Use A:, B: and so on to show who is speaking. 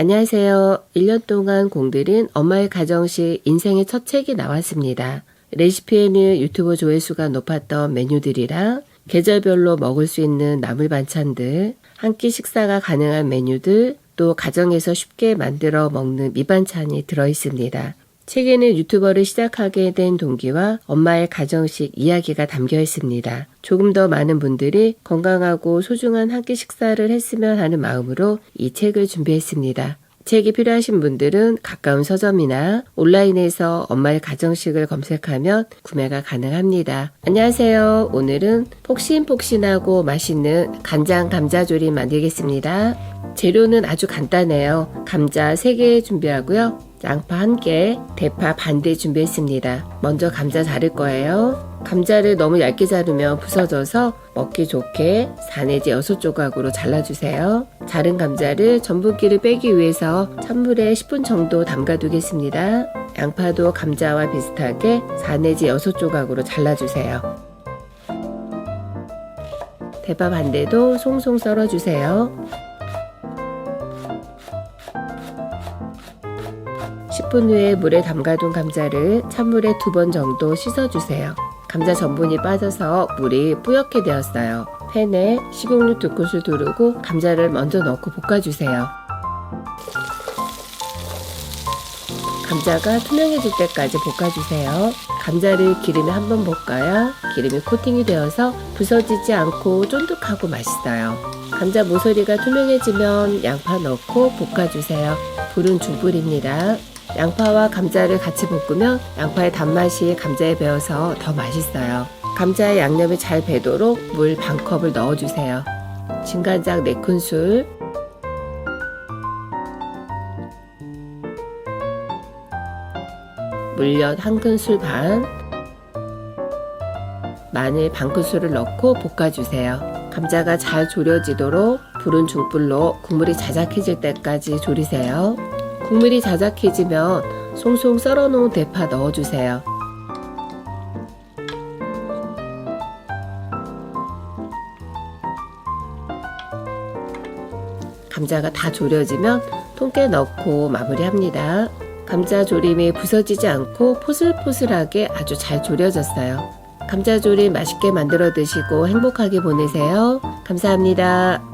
A: 안녕하세요. 1년 동안 공들인 엄마의 가정식 인생의 첫 책이 나왔습니다. 레시피에는 유튜브 조회수가 높았던 메뉴들이랑 계절별로 먹을 수 있는 나물 반찬들, 한 끼 식사가 가능한 메뉴들, 또 가정에서 쉽게 만들어 먹는 밑반찬이 들어 있습니다. 책에는 유튜버를 시작하게 된 동기와 엄마의 가정식 이야기가 담겨 있습니다. 조금 더 많은 분들이 건강하고 소중한 한 끼 식사를 했으면 하는 마음으로 이 책을 준비했습니다. 책이 필요하신 분들은 가까운 서점이나 온라인에서 엄마의 가정식을 검색하면 구매가 가능합니다. 안녕하세요. 오늘은 폭신폭신하고 맛있는 간장 감자조림 만들겠습니다. 재료는 아주 간단해요. 감자 3개 준비하고요. 양파 1개, 대파 반대 준비했습니다. 먼저 감자 자를 거예요. 감자를 너무 얇게 자르면 부서져서 먹기 좋게 4 내지 6조각으로 잘라주세요. 자른 감자를 전분기를 빼기 위해서 찬물에 10분 정도 담가두겠습니다. 양파도 감자와 비슷하게 4 내지 6조각으로 잘라주세요. 대파 반대도 송송 썰어주세요. 10분 후에 물에 담가둔 감자를 찬물에 두 번 정도 씻어주세요. 감자 전분이 빠져서 물이 뿌옇게 되었어요. 팬에 식용유 두 큰술 두르고 감자를 먼저 넣고 볶아주세요. 감자가 투명해질 때까지 볶아주세요. 감자를 기름에 한번 볶아야 기름이 코팅이 되어서 부서지지 않고 쫀득하고 맛있어요. 감자 모서리가 투명해지면 양파 넣고 볶아주세요. 불은 중불입니다. 양파와 감자를 같이 볶으면 양파의 단맛이 감자에 배어서 더 맛있어요. 감자에 양념이 잘 배도록 물 반 컵을 넣어주세요. 진간장 4큰술, 물엿 한 큰술 반, 마늘 반 큰술을 넣고 볶아주세요. 감자가 잘 졸여지도록 불은 중불로 국물이 자작해질 때까지 졸이세요. 국물이 자작해지면 송송 썰어놓은 대파 넣어주세요. 감자가 다 졸여지면 통깨 넣고 마무리합니다. 감자 조림이 부서지지 않고 포슬포슬하게 아주 잘 졸여졌어요. 감자 조림 맛있게 만들어 드시고 행복하게 보내세요. 감사합니다.